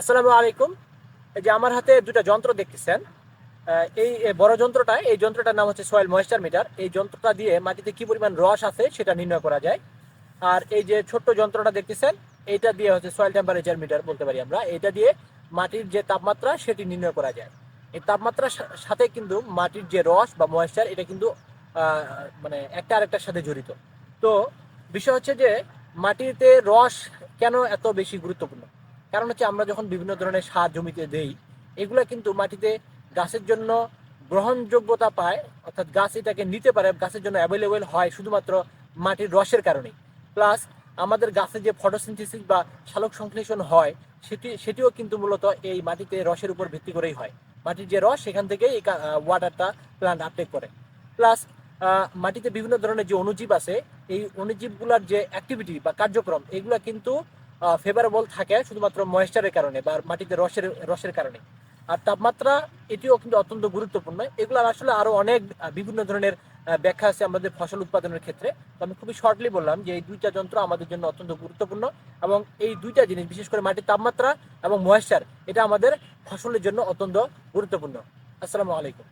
আসসালামু আলাইকুম। এই যে আমার হাতে দুটো যন্ত্র দেখতেছেন। এই বড় যন্ত্রটা, এই যন্ত্রটার নাম হচ্ছে সয়েল ময়েশ্চার মিটার। এই যন্ত্রটা দিয়ে মাটিতে কি পরিমাণ রস আছে সেটা নির্ণয় করা যায়। আর এই যে ছোট্ট যন্ত্রটা দেখতেছেন, এইটা দিয়ে হচ্ছে সয়েল টেম্পারেচার মিটার বলতে পারি আমরা। এটা দিয়ে মাটির যে তাপমাত্রা, সেটি নির্ণয় করা যায়। এই তাপমাত্রার সাথে কিন্তু মাটির যে রস বা ময়েশ্চার, এটা কিন্তু মানে একটা আরেকটার সাথে জড়িত। তো বিষয় হচ্ছে যে, মাটিতে রস কেন এত বেশি গুরুত্বপূর্ণ? কারণ হচ্ছে আমরা যখন বিভিন্ন ধরনের সার জমিতে দেই, এগুলো কিন্তু মাটিতে গাছের জন্য গ্রহণযোগ্যতা পায়, অর্থাৎ গাছ এটাকে নিতে পারে, গাছের জন্য অ্যাভেলেবেল হয় শুধুমাত্র মাটির রসের কারণে প্লাস আমাদের গাছে যে ফটোসিনথেসিস বা শালক সংশ্লেষণ হয়, সেটি, সেটিও কিন্তু মূলত এই মাটিতে রসের উপর ভিত্তি করেই হয়। মাটির যে রস, সেখান থেকেই এই ওয়াটারটা প্লান্ট আপটেক করে। প্লাস মাটিতে বিভিন্ন ধরনের যে অণুজীব আছে, এই অণুজীবগুলোর যে অ্যাক্টিভিটি বা কার্যক্রম, এগুলো কিন্তু ফেভারেবল থাকে শুধুমাত্র ময়েশ্চারের কারণে বা মাটিতে রসের রসের কারণে। আর তাপমাত্রা এটিও কিন্তু অত্যন্ত গুরুত্বপূর্ণ। এগুলো আসলে আরও অনেক বিভিন্ন ধরনের ব্যাখ্যা আছে আমাদের ফসল উৎপাদনের ক্ষেত্রে। তো আমি খুবই শর্টলি বললাম যে এই দুইটা যন্ত্র আমাদের জন্য অত্যন্ত গুরুত্বপূর্ণ এবং এই দুইটা জিনিস, বিশেষ করে মাটির তাপমাত্রা এবং ময়েশ্চার এটা আমাদের ফসলের জন্য অত্যন্ত গুরুত্বপূর্ণ। আসসালামু আলাইকুম।